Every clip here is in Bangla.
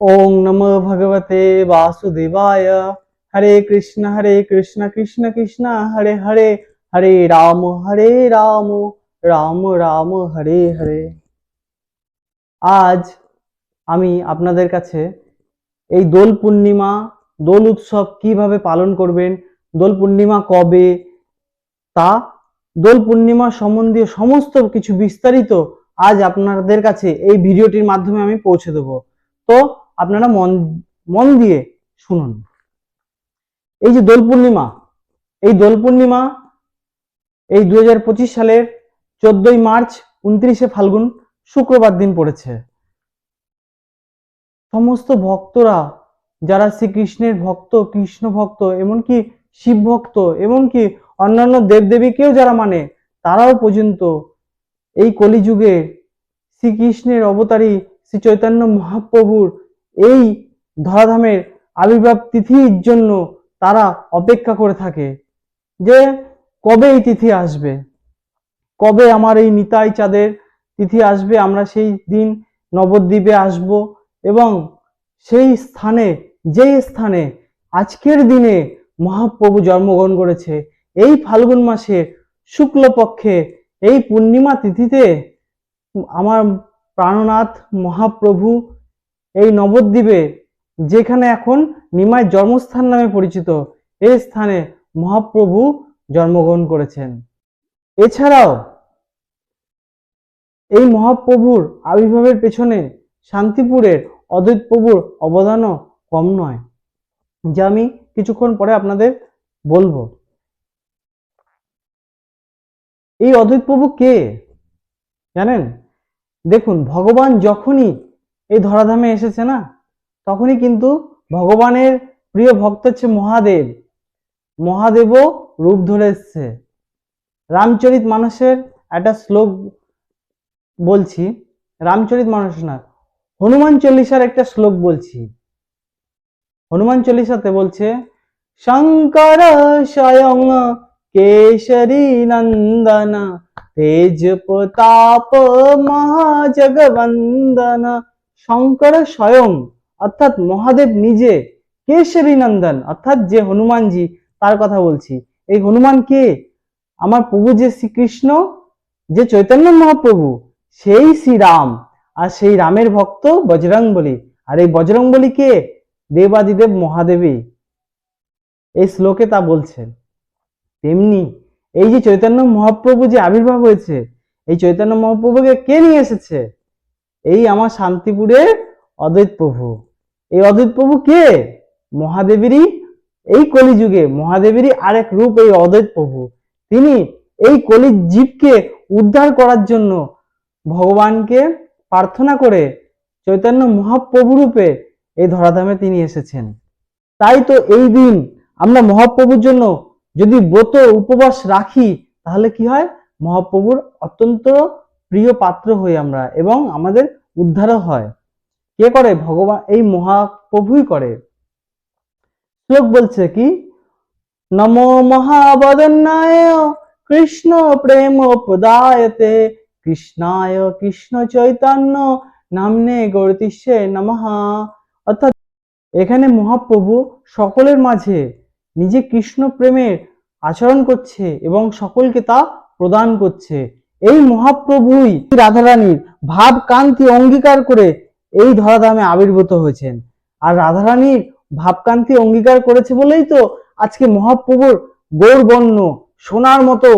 ওং নমো ভগবতে বাসুদেবায় হরে কৃষ্ণ হরে কৃষ্ণ কৃষ্ণ কৃষ্ণ হরে হরে হরে রাম হরে রাম রাম রাম হরে হরে আজ আমি আপনাদের কাছে এই দোল পূর্ণিমা, দোল উৎসব কীভাবে পালন করবেন, দোল পূর্ণিমা কবে, তা, দোল পূর্ণিমা সম্বন্ধীয় সমস্ত কিছু বিস্তারিত আজ আপনাদের কাছে এই ভিডিওটির মাধ্যমে আমি পৌঁছে দেব। তো আপনারা মন মন দিয়ে শুনুন। এই যে দোল পূর্ণিমা, এই দোল পূর্ণিমা এই দু হাজার পঁচিশ সালের চোদ্দই মার্চ উনত্রিশে ফাল্গুন শুক্রবার দিন পড়েছে। সমস্ত ভক্তরা, যারা শ্রীকৃষ্ণের ভক্ত, কৃষ্ণ ভক্ত, এমনকি শিব ভক্ত, এমনকি অন্যান্য দেবদেবীকেও যারা মানে তারাও পর্যন্ত এই কলিযুগে শ্রীকৃষ্ণের অবতারী শ্রী চৈতন্য মহাপ্রভুর এই ধরাধামের আবির্ভাব তিথির জন্য তারা অপেক্ষা করে থাকে যে কবে এই তিথি আসবে? কবে আমার এই নিতাই চাঁদের তিথি আসবে? আমরা সেই দিন নবদ্বীপে আসব এবং সেই স্থানে যেই স্থানে আজকের দিনে মহাপ্রভু জন্মগ্রহণ করেছে, এই ফাল্গুন মাসের শুক্লপক্ষে এই পূর্ণিমা তিথিতে আমার প্রাণনাথ মহাপ্রভু এই নবদ্বীপে, যেখানে এখন নিমাই জন্মস্থান নামে পরিচিত, এই স্থানে মহাপ্রভু জন্মগ্রহণ করেছেন। এছাড়াও, এই মহাপ্রভুর আবির্ভাবের পেছনে শান্তিপুরের অদ্বৈত প্রভুর অবদানও কম নয়, যা আমি কিছুক্ষণ পরে আপনাদের বলব। এই অদ্বৈত প্রভু কে? জানেন? দেখুন, ভগবান যখনই এই ধরাধামে এসেছে না? তখনই কিন্তু ভগবানের প্রিয় ভক্ত হচ্ছে মহাদেব। মহাদেবও রূপ ধরে এসছে। রামচরিত মানুষের একটা শ্লোক বলছি, রামচরিত মানুষ না, হনুমান চল্লিশার একটা শ্লোক বলছি। হনুমান চল্লিশাতে বলছে, শঙ্কর স্বয়ং কেশরী নন্দন, তেজ প্রতাপ মহাজগবন্দন শঙ্কর স্বয়ং, অর্থাৎ মহাদেব নিজে। কেশরী নন্দন? অর্থাৎ যে হনুমানজি, তার কথা বলছি। এই হনুমান কে? আমার প্রভু যে শ্রীকৃষ্ণ, যে চৈতন্য মহাপ্রভু, সেই শ্রীরাম। আর সেই রামের ভক্ত বজরং বলি আর এই বজরং বলি কে? দেবাদিদেব মহাদেবী এই শ্লোকে তা বলছেন। তেমনি এই যে চৈতন্য মহাপ্রভু যে আবির্ভাব হয়েছে, এই চৈতন্য মহাপ্রভুকে কে নিয়ে এসেছে? এই আমার শান্তিপুরের অদ্বৈত প্রভু। এই অদ্বৈত প্রভু কে? মহাদেবেরই এই কলিযুগে, মহাদেবেরই আরেক রূপ এই অদ্বৈত প্রভু। তিনি এই কলির জীবকে উদ্ধার করার জন্য ভগবানকে প্রার্থনা করে চৈতন্য মহাপ্রভু রূপে এই ধরাধামে তিনি এসেছেন। তাই তো এই দিন আমরা মহাপ্রভুর জন্য যদি ব্রত উপবাস রাখি, তাহলে কি হয়? মহাপ্রভুর অত্যন্ত প্রিয় পাত্র হই আমরা এবং আমাদের উদ্ধারও হয়। কে করে? ভগবান, এই মহাপ্রভুই করে। শ্লোক বলছে কি? নমো মহাবদন্নায় কৃষ্ণ প্রেম প্রদায়তে, কৃষ্ণায় কৃষ্ণ চৈতন্য, নামনে গৌরতিষ্যে নমঃ। অর্থাৎ এখানে মহাপ্রভু সকলের মাঝে নিজে কৃষ্ণ প্রেমের আচরণ করছে এবং সকলকে তা প্রদান করছে। এই মহাপ্রভুই রাধারানীর ভাব কান্তি অঙ্গীকার করে এই ধরাধামে আবির্ভূত হয়েছেন। আর রাধারানীর ভাবকান্তি অঙ্গীকার করেছে বলেই তো আজকে মহাপ্রভুর গৌরবর্ণ সোনার মতো,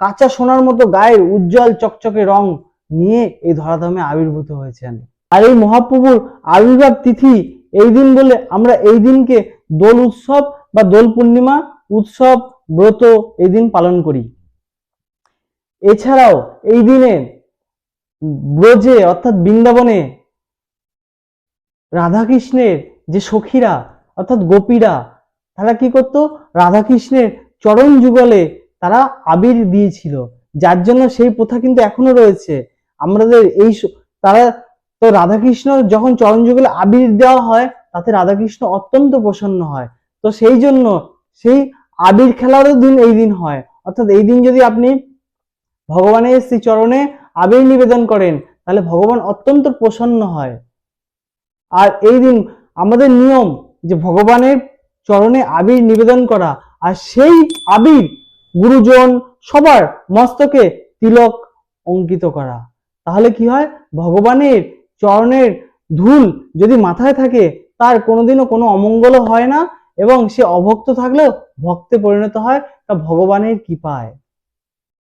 কাঁচা সোনার মতো গায়ের উজ্জ্বল চকচকে রং নিয়ে এই ধরাধামে আবির্ভূত হয়েছেন। আর এই মহাপ্রভুর আবির্ভাব তিথি এই দিন বলে আমরা এই দিনকে দোল উৎসব বা দোল পূর্ণিমা, উৎসব, ব্রত এই দিন পালন করি। এছাড়াও এই দিনে ব্রজে অর্থাৎ বৃন্দাবনে রাধাকৃষ্ণের যে সখীরা, অর্থাৎ গোপীরা, তারা কি করত? রাধাকৃষ্ণের চরণ যুগলে তারা আবির দিয়েছিল। যার জন্য সেই প্রথা কিন্তু এখনও রয়েছে। আমাদের এই তারা তো রাধাকৃষ্ণ যখন চরণ যুগলে আবির দেওয়া হয়, তাতে রাধাকৃষ্ণ অত্যন্ত প্রসন্ন হয়। তো সেই জন্য সেই আবির খেলারও দিন এই দিন হয়। অর্থাৎ এই দিন যদি আপনি ভগবানের শ্রী চরণে আবির নিবেদন করেন, তাহলে ভগবান অত্যন্ত প্রসন্ন হয়। আর এই দিন আমাদের নিয়ম যে ভগবানের চরণে আবির নিবেদন করা, আর সেই আবির গুরুজন সবার মস্তকে তিলক অঙ্কিত করা। তাহলে কি হয়? ভগবানের চরণের ধুল যদি মাথায় থাকে, তার কোনোদিনও কোনো অমঙ্গলও হয় না, এবং সে অভক্ত থাকলেও ভক্তে পরিণত হয়, তা ভগবানের কৃপায়।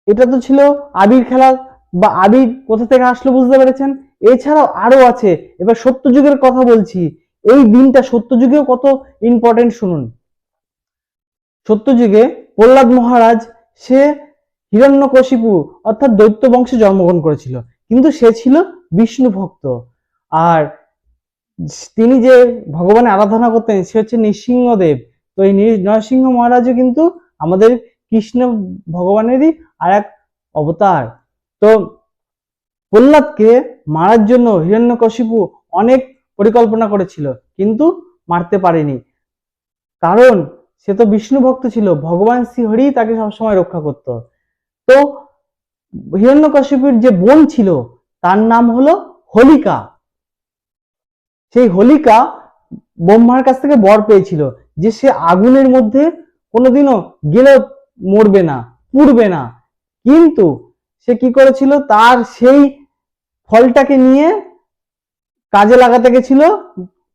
এটা তো ছিল আবির খেলা বা আবির কোথা থেকে আসলো বুঝতে পেরেছেন? এছাড়াও আরও আছে। এবার সত্যযুগের কথা বলছি। এই দিনটা সত্যযুগেও কত ইম্পর্টেন্ট শুনুন। সত্যযুগে প্রহ্লাদ মহারাজ, সে হিরণ্যকশিপু অর্থাৎ দৈত্য বংশে জন্মগ্রহণ করেছিল। কিন্তু সে ছিল বিষ্ণু ভক্ত। আর তিনি যে ভগবানের আরাধনা করতেন, সে হচ্ছে নৃসিংহদেব। তো এই নরসিংহ মহারাজও কিন্তু আমাদের কৃষ্ণ ভগবানেরই আর এক অবতার। তো প্রহ্লাদকে মারার জন্য হিরণ্যকশিপু অনেক পরিকল্পনা করেছিল, কিন্তু মারতে পারেনি। কারণ সে তো বিষ্ণু ভক্ত ছিল, ভগবান শ্রীহরি তাকে সবসময় রক্ষা করত। তো হিরণ্যকশিপুর যে বোন ছিল, তার নাম হলো হোলিকা। সেই হোলিকা ব্রহ্মার কাছ থেকে বর পেয়েছিল, যে সে আগুনের মধ্যে কোনোদিনও গেলে মরবে না, পুড়বে না। কিন্তু সে কি করেছিল? তার সেই ফলটাকে নিয়ে কাজে লাগাতে গেছিল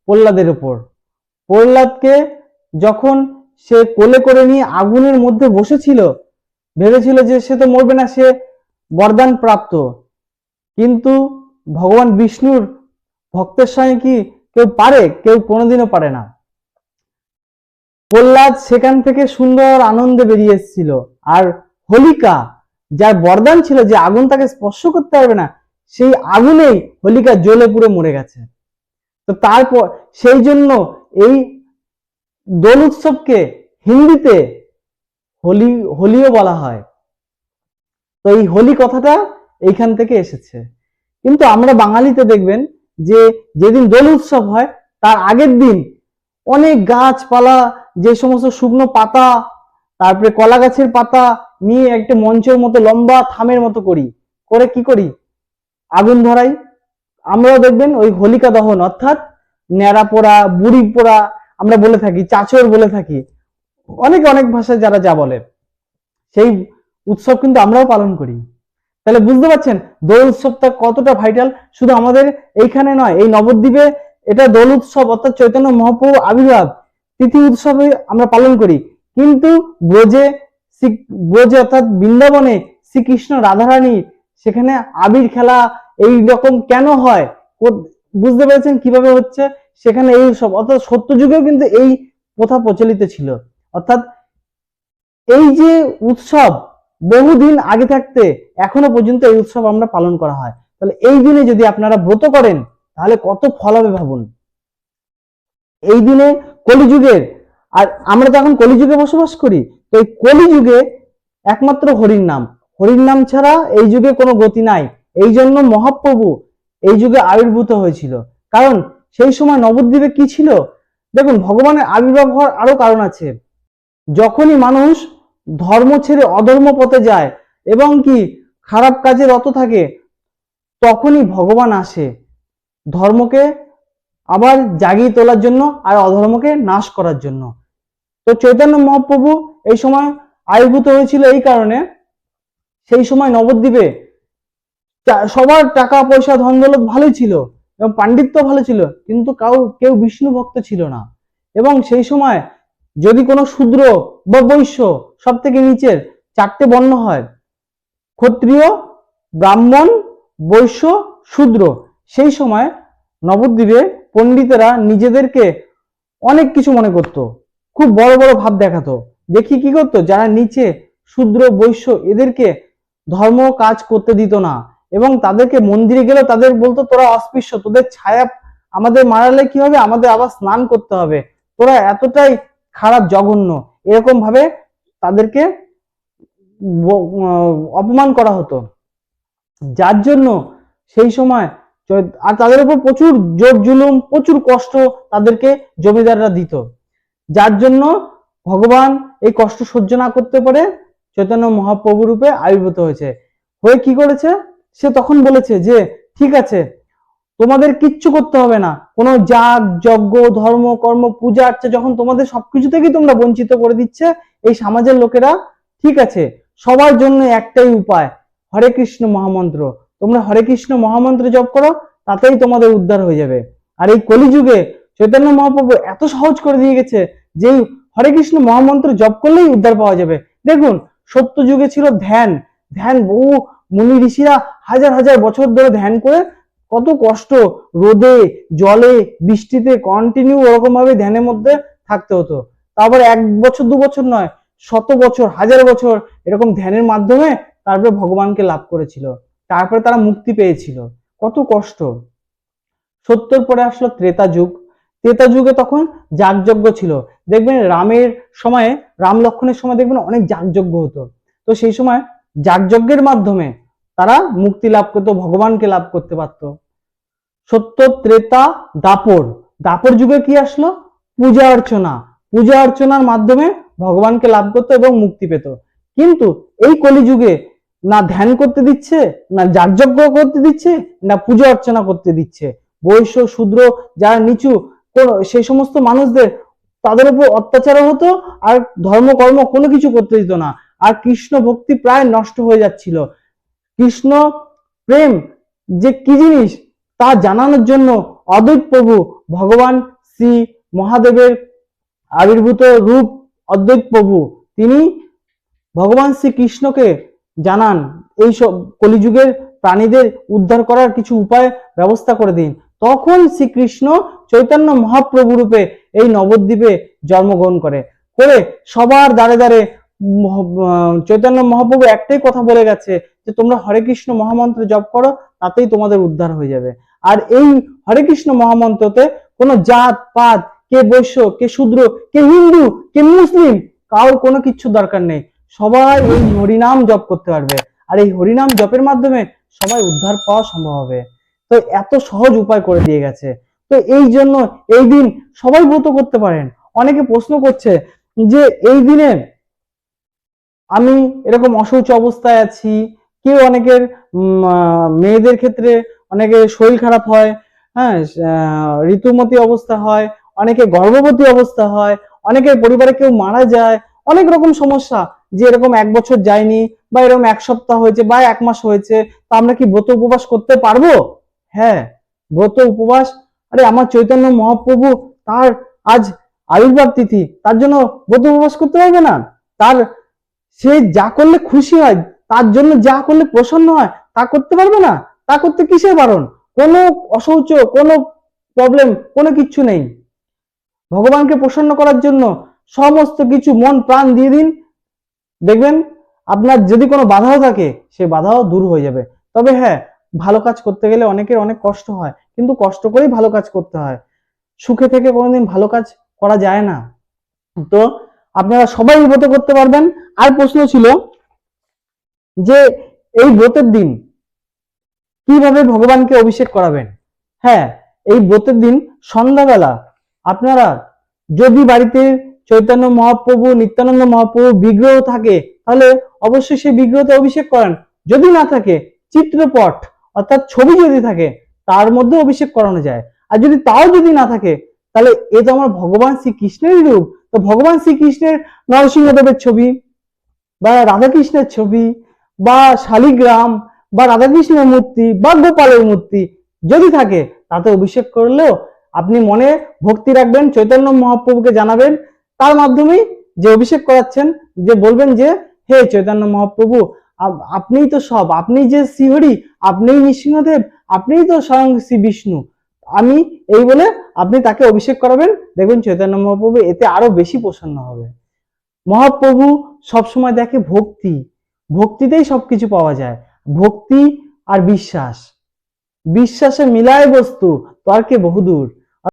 প্রহ্লাদের উপর। প্রহ্লাদকে যখন সে কোলে করে নিয়ে আগুনের মধ্যে বসেছিল, ভেবেছিল যে সে তো মরবে না, সে বরদান প্রাপ্ত কিন্তু ভগবান বিষ্ণুর ভক্তের সঙ্গে কি কেউ পারে? কেউ কোনোদিনও পারে না। প্রহ্লাদ সেখান থেকে সুন্দর আনন্দে বেরিয়ে এসেছিল। আর হোলিকা, যার বরদান ছিল যে আগুন তাকে স্পর্শ করতে পারবে না, সেই আগুনেই হোলিকা জ্বলে পুড়ে মরে গেছে। তো তারপর সেই জন্য এই দোল উৎসবকে হিন্দিতে হোলি, হোলিও বলা হয়। তো এই হোলি কথাটা এইখান থেকে এসেছে। কিন্তু আমরা বাঙালিতে দেখবেন যে যেদিন দোল উৎসব হয়, তার আগের দিন অনেক গাছপালা যে সমস্ত শুকনো পাতা, তারপরে কলা গাছের পাতা নিয়ে একটা মঞ্চের মতো লম্বা থামের মতো করি। করে কি করি? আগুন ধরাই। আমরাও দেখবেন ওই হোলিকা দহন, অর্থাৎ ন্যাড়া পোড়া, বুড়ি পোড়া আমরা বলে থাকি, চাচর বলে থাকি। অনেক অনেক ভাষায় যারা যা বলে, সেই উৎসব কিন্তু আমরাও পালন করি। তাহলে বুঝতে পারছেন, দোল উৎসবটা কতটা ভাইটাল শুধু আমাদের এইখানে নয়, এই নবদ্বীপে এটা দোল উৎসব, অর্থাৎ চৈতন্য মহাপ্রভু আবির্ভাব। তিথি উৎসবে আমরা পালন করি। কিন্তু ব্রজে ব্রজে অর্থাৎ বৃন্দাবনে শ্রীকৃষ্ণ রাধারানী, সেখানে আবির খেলা এই রকম কেন হয়? বুঝতে পেরেছেন কীভাবে হচ্ছে? সেখানে এই উৎসব অর্থাৎ সত্য যুগেও কিন্তু এই প্রথা প্রচলিত ছিল। অর্থাৎ এই যে উৎসব বহুদিন আগে থাকতে এখনও পর্যন্ত এই উৎসব আমরা পালন করা হয়। তাহলে এই দিনে যদি আপনারা ব্রত করেন, তাহলে কত ফল হবে ভাবুন? এই দিনে কলিযুগের। আর আমরা তো এখন কলিযুগে বসবাস করি, তো এই কলিযুগে একমাত্র হরির নাম। হরির নাম ছাড়া এই যুগে কোনো গতি নাই। এই জন্য মহাপ্রভু এই যুগে আবির্ভূত হয়েছিল। কারণ সেই সময় নবদ্বীপে কি ছিল? দেখুন, ভগবানের আবির্ভাব হওয়ার আরও কারণ আছে। যখনই মানুষ ধর্ম ছেড়ে অধর্ম পথে যায় এবং কি খারাপ কাজে রত থাকে, তখনই ভগবান আসে। ধর্মকে আবার জাগিয়ে তোলার জন্য আর অধর্মকে নাশ করার জন্য। তো চৈতন্য মহাপ্রভু এই সময় আবির্ভূত হয়েছিল এই কারণে। সেই সময় নবদ্বীপে সবার টাকা, পয়সা, ধন দৌলত ভালোই ছিল এবং পাণ্ডিত্য ভালো ছিল, কিন্তু কাউ, কেউ বিষ্ণু ভক্ত ছিল না। এবং সেই সময় যদি কোনো শূদ্র বা বৈশ্য সব থেকে নিচের চারটে বর্ণ হয়, ক্ষত্রিয়, ব্রাহ্মণ, বৈশ্য, শূদ্র, সেই সময় নবদ্বীপে পণ্ডিতেরা নিজেদেরকে অনেক কিছু মনে করত। খুব বড় বড় ভাব দেখাতো। দেখি কি করতো? যারা নিচে শূদ্র বৈশ্য এদেরকে ধর্ম কাজ করতে দিত না এবং তাদেরকে মন্দিরে গেলে তাদের বলতো, তোরা অস্পৃশ্য, তোদের ছায়া আমাদের মারালে কি হবে? আমাদের আবার স্নান করতে হবে। তোরা এতটাই খারাপ, জঘন্য। এরকম ভাবে তাদেরকে অপমান করা হতো। যার জন্য সেই সময় আর তাদের উপর প্রচুর জোর জুলুম, প্রচুর কষ্ট তাদেরকে জমিদাররা দিত। যার জন্য ভগবান এই কষ্ট সহ্য না করতে পারে চৈতন্য মহাপ্রভু রূপে আবির্ভূত হয়েছে। হয়ে কি করেছে? সে তখন বলেছে যে, ঠিক আছে, তোমাদের কিচ্ছু করতে হবে না। কোনো যাগ, যজ্ঞ, ধর্ম, কর্ম, পূজা, আর্চা যখন তোমাদের সবকিছু থেকেই তোমরা বঞ্চিত করে দিচ্ছে, এই সমাজের লোকেরা, ঠিক আছে, সবার জন্য একটাই উপায়, হরে কৃষ্ণ মহামন্ত্র। তোমরা হরে কৃষ্ণ মহামন্ত্র জপ করো, তাতেই তোমাদের উদ্ধার হয়ে যাবে। আর এই কলিযুগে চৈতন্য মহাপ্রভু এত সহজ করে দিয়ে গেছে যে হরে কৃষ্ণ মহামন্ত্র জপ করলেই উদ্ধার পাওয়া যাবে। দেখুন সত্য যুগে ছিল ধ্যান। ধ্যান বহু মুনি ঋষিরা হাজার হাজার বছর ধরে ধ্যান করে কত কষ্ট, রোদে, জলে, বৃষ্টিতে কন্টিনিউ ওরকম ভাবে ধ্যানের মধ্যে থাকতে হতো। তারপর এক বছর, দু বছর নয়, শত বছর, হাজার বছর এরকম ধ্যানের মাধ্যমে তারপরে ভগবানকে লাভ করেছিল। তারপরে তারা মুক্তি পেয়েছিল। কত কষ্ট। সত্তর পরে আসলো ত্রেতা যুগ। ত্রেতা যুগে তখন যাগযজ্ঞ ছিল। দেখবেন রামের সময়ে, রাম লক্ষণের সময় দেখবেন অনেক যাগযজ্ঞ হতো। তো সেই সময় যাগযজ্ঞের মাধ্যমে তারা মুক্তি লাভ করতো, ভগবানকে লাভ করতে পারতো। সত্য ত্রেতা দাপর। দাপর যুগে কি আসলো? পূজা অর্চনা। পূজা অর্চনার মাধ্যমে ভগবানকে লাভ করতো এবং মুক্তি পেত। কিন্তু এই কলিযুগে না ধ্যান করতে দিচ্ছে, না যাগযজ্ঞ করতে দিচ্ছে, না পূজা অর্চনা করতে দিচ্ছে। বৈশ্য, শূদ্র, যারা নিচু, কোন, সেই সমস্ত মানুষদের তাদের উপর অত্যাচার হতো আর ধর্মকর্ম কোনো কিছু করতে দিত না। আর কৃষ্ণ ভক্তি প্রায় নষ্ট হয়ে যাচ্ছিল। কৃষ্ণ প্রেম যে কি জিনিস, তা জানানোর জন্য অদ্বৈত প্রভু ভগবান শ্রী মহাদেবের আবির্ভূত রূপ অদ্বৈত প্রভু। তিনি ভগবান শ্রীকৃষ্ণকে জানান এই সব কলিযুগের প্রাণীদের উদ্ধার করার কিছু উপায়, ব্যবস্থা করে দিন। তখন শ্রীকৃষ্ণ চৈতন্য মহাপ্রভু রূপে এই নবদ্বীপে জন্মগ্রহণ করে। করে সবার দ্বারে দ্বারে চৈতন্য মহাপ্রভু একটাই কথা বলে গেছে যে, তোমরা হরে কৃষ্ণ মহামন্ত্র জপ করো, তাতেই তোমাদের উদ্ধার হয়ে যাবে। আর এই হরে কৃষ্ণ মহামন্ত্রতে কোনো জাত, পাত, কে বৈশ্য, কে শূদ্র, কে হিন্দু, কে মুসলিম, কারোর কোনো কিচ্ছু দরকার নেই। সবাই এই হরিনাম জপ করতে পারবে। আর এই হরিনাম জপের মাধ্যমে সবাই উদ্ধার পাওয়া সম্ভব হবে। তো এত সহজ উপায় করে দিয়ে গেছে। তো এই জন্য এই দিন সবাই ব্রত করতে পারেন। অনেকে প্রশ্ন করছে যে এই দিনে আমি এরকম অশৌচ অবস্থায় আছি, কেউ অনেকের মেয়েদের ক্ষেত্রে অনেকে শরীর খারাপ হয় হ্যাঁ ঋতুমতী অবস্থা হয়, অনেকে গর্ভবতী অবস্থা হয়, অনেকের পরিবারে কেউ মারা যায়, অনেক রকম সমস্যা। যে এরকম এক বছর যায়নি বা এরকম এক সপ্তাহ হয়েছে বা এক মাস হয়েছে, তা আমরা কি ব্রত উপবাস করতে পারব? হ্যাঁ ব্রত উপবাস। আরে আমার চৈতন্য মহাপ্রভু তার আজ আবির্ভাব তিথি, তার জন্য ব্রত উপবাস করতে পারবে না? তার সে যা করলে খুশি হয়, তার জন্য যা করলে প্রসন্ন হয়, তা করতে পারবে না? তা করতে কিসের বারণ? কোনো অশৌচ কোনো প্রবলেম কোনো কিচ্ছু নেই। ভগবানকে প্রসন্ন করার জন্য সমস্ত কিছু মন প্রাণ দিয়ে দিন। দেখবেন আপনার যদি কোনো বাধাও থাকে সে বাধাও দূর হয়ে যাবে। তবে হ্যাঁ ভালো কাজ করতে গেলে অনেকের অনেক কষ্ট হয়, কিন্তু কষ্ট করেই ভালো কাজ করতে হয়। সুখে থেকে কোনোদিন ভালো কাজ করা যায় না। তো আপনারা সবাই ব্রত করতে পারবেন। আর প্রশ্ন ছিল যে এই ব্রতের দিন কীভাবে ভগবানকে অভিষেক করাবেন? হ্যাঁ এই ব্রতের দিন সন্ধ্যাবেলা আপনারা যদি বাড়িতে চৈতন্য মহাপ্রভু, নিত্যানন্দ মহাপ্রভু বিগ্রহ থাকে, তাহলে অবশ্যই সেই বিগ্রহতে অভিষেক করান। যদি না থাকে, চিত্রপট, অর্থাৎ ছবি যদি থাকে, তার মধ্যে অভিষেক করানো যায়। আর যদি তাও যদি না থাকে, তাহলে এ তো আমার ভগবান শ্রীকৃষ্ণেরই রূপ। তো ভগবান শ্রীকৃষ্ণের নরসিংহদেবের ছবি, বা রাধাকৃষ্ণের ছবি, বা শালিগ্রাম, বা রাধাকৃষ্ণের মূর্তি, বা গোপালের মূর্তি, যদি থাকে, তাতে অভিষেক করলেও আপনি মনে ভক্তি রাখবেন, চৈতন্য মহাপ্রভুকে জানাবেন তার মাধ্যমেই যে অভিষেক করাচ্ছেন, যে বলবেন যে, হে চৈতন্য মহাপ্রভু আপনিই তো সব আপনি যে শ্রীহরি, আপনিই নৃসিংহদেব আপনিই তো স্বয়ং শ্রী বিষ্ণু আমি এই বলে আপনি তাকে অভিষেক করাবেন। দেখবেন চৈতন্য মহাপ্রভু এতে আরও বেশি প্রসন্ন হবে। মহাপ্রভু সবসময় দেখে ভক্তি, ভক্তিতেই সবকিছু পাওয়া যায়। ভক্তি আর বিশ্বাস। বিশ্বাসে মিলায় বস্তু তর্কে বহুদূর।